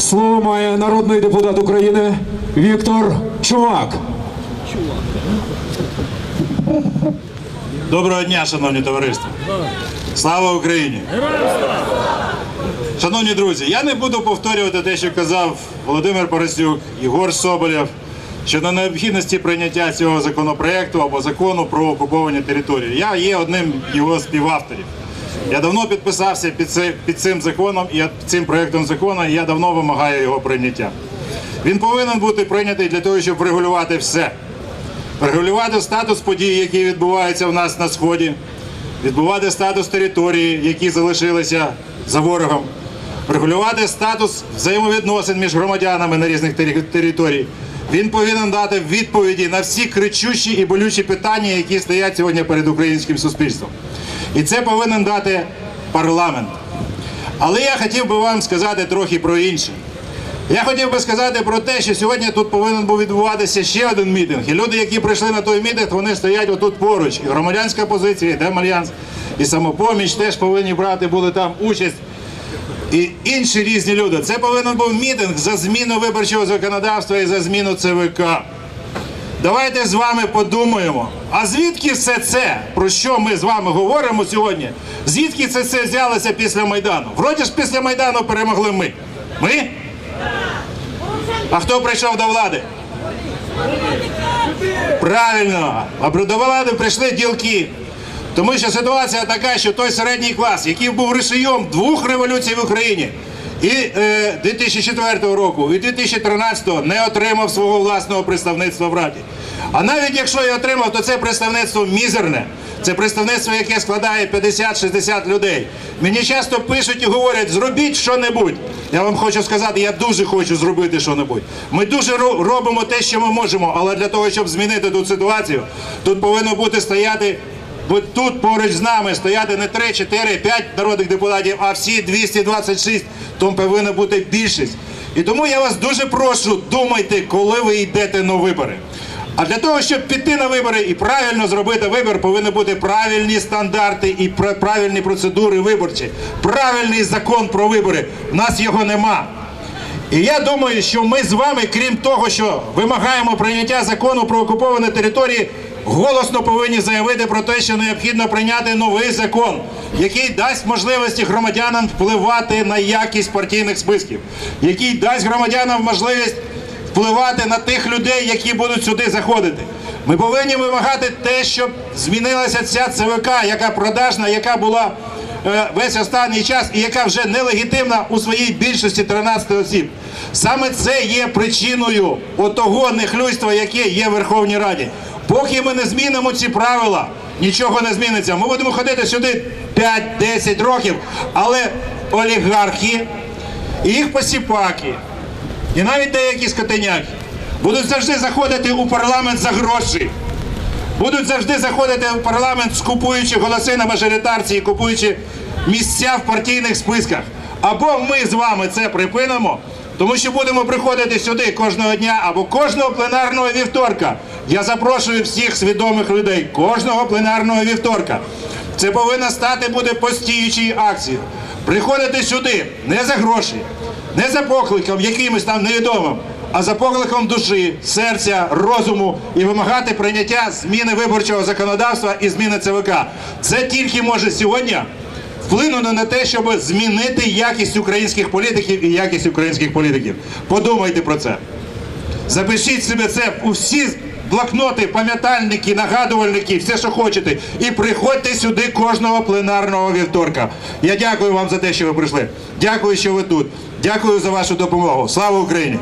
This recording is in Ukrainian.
Слово має народний депутат України Віктор Чувак. Доброго дня, шановні товариство. Слава Україні! Шановні друзі, я не буду повторювати те, що казав Володимир Поросюк, Єгор Соболєв щодо необхідності прийняття цього законопроекту або закону про окуповані території. Я є одним його співавторів. Я давно підписався під, це, під цим законом і цим проектом закону, і я давно вимагаю його прийняття. Він повинен бути прийнятий для того, щоб врегулювати все регулювати статус подій, які відбуваються в нас на сході, відбувати статус території, які залишилися за ворогом, регулювати статус взаємовідносин між громадянами на різних територій. Він повинен дати відповіді на всі кричущі і болючі питання, які стоять сьогодні перед українським суспільством. І це повинен дати парламент. Але я хотів би вам сказати трохи про інше. Я хотів би сказати про те, що сьогодні тут повинен був відбуватися ще один мітинг. І люди, які прийшли на той мітинг, вони стоять отут поруч. І громадянська позиція, і Демальянс, і самопоміч теж повинні брати були там участь. І інші різні люди. Це повинен був мітинг за зміну виборчого законодавства і за зміну ЦВК. Давайте з вами подумаємо. А звідки все це, про що ми з вами говоримо сьогодні? Звідки це все взялося після Майдану? Вроді ж після Майдану перемогли ми. Ми? А хто прийшов до влади? Правильно, а до влади прийшли ділки. Тому що ситуація така, що той середній клас, який був рушієм двох революцій в Україні, і е, 2004 року, і 2013 не отримав свого власного представництва в Раді. А навіть якщо і отримав, то це представництво мізерне. Це представництво, яке складає 50-60 людей. Мені часто пишуть і говорять, зробіть що-небудь. Я вам хочу сказати, я дуже хочу зробити що-небудь. Ми дуже робимо те, що ми можемо, але для того, щоб змінити ту ситуацію, тут повинно бути стояти Бо тут поруч з нами стояти не 3, 4, 5 народних депутатів, а всі 226, тому повинна бути більшість. І тому я вас дуже прошу, думайте, коли ви йдете на вибори. А для того, щоб піти на вибори і правильно зробити вибір, повинні бути правильні стандарти і пра- правильні процедури виборчі, правильний закон про вибори. У нас його нема. І я думаю, що ми з вами, крім того, що вимагаємо прийняття закону про окуповані території, голосно повинні заявити про те, що необхідно прийняти новий закон, який дасть можливості громадянам впливати на якість партійних списків, який дасть громадянам можливість впливати на тих людей, які будуть сюди заходити. Ми повинні вимагати те, щоб змінилася ця ЦВК, яка продажна, яка була весь останній час і яка вже нелегітимна у своїй більшості 13 осіб. Саме це є причиною отого нехлюйства, яке є в Верховній Раді. Поки ми не змінимо ці правила, нічого не зміниться. Ми будемо ходити сюди 5-10 років, але олігархи і їх посіпаки, і навіть деякі скотиняки будуть завжди заходити у парламент за гроші будуть завжди заходити в парламент, скупуючи голоси на мажоритарці і купуючи місця в партійних списках. Або ми з вами це припинимо, тому що будемо приходити сюди кожного дня або кожного пленарного вівторка. Я запрошую всіх свідомих людей кожного пленарного вівторка. Це повинна стати буде постіючою акцією. Приходити сюди не за гроші, не за покликом якимось там невідомим, а за покликом душі, серця, розуму і вимагати прийняття зміни виборчого законодавства і зміни ЦВК. Це тільки може сьогодні вплинути на те, щоб змінити якість українських політиків і якість українських політиків. Подумайте про це. Запишіть себе це у всі блокноти, пам'ятальники, нагадувальники, все, що хочете. І приходьте сюди кожного пленарного вівторка. Я дякую вам за те, що ви прийшли. Дякую, що ви тут. Дякую за вашу допомогу. Слава Україні!